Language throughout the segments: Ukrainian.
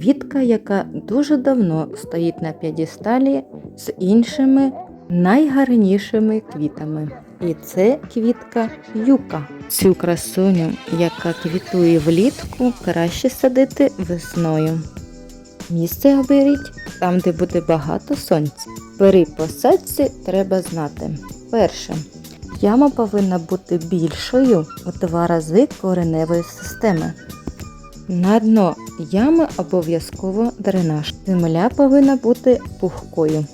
квітка, яка дуже давно стоїть на п'єдесталі з іншими найгарнішими квітами. І це квітка юка. Цю красуню, яка квітує влітку, краще садити весною. Місце оберіть там, де буде багато сонця. При посадці треба знати. Перше. Яма повинна бути більшою у два рази кореневої системи. На дно ями обов'язково дренаж. Земля повинна бути пухкою.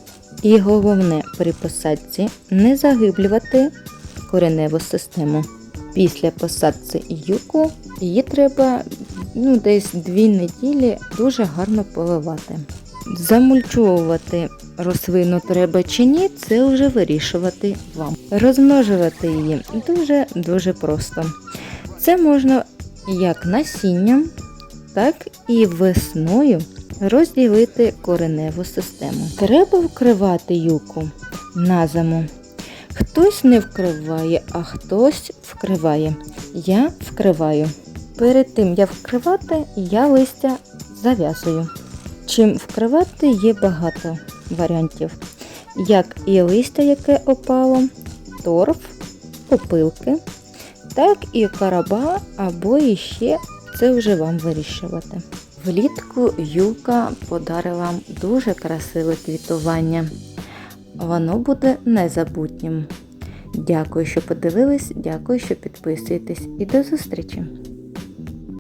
І головне при посадці не загиблювати кореневу систему. Після посадки юку її треба ну, десь дві неділі дуже гарно поливати. Замульчовувати рослину треба чи ні, це вже вирішувати вам. Розмножувати її дуже-дуже просто. Це можна як насінням, так і весною розділити кореневу систему. Треба вкривати юку на зиму. Хтось не вкриває, а хтось вкриває. Я вкриваю. Перед тим як вкривати, я листя зав'язую. Чим вкривати є багато варіантів, як і листя, яке опало, торф, опилки, так і караба або іще це вже вам вирішувати. Влітку юка подарила вам дуже красиве квітування. Воно буде незабутнім. Дякую, що подивились, дякую, що підписуєтесь і до зустрічі!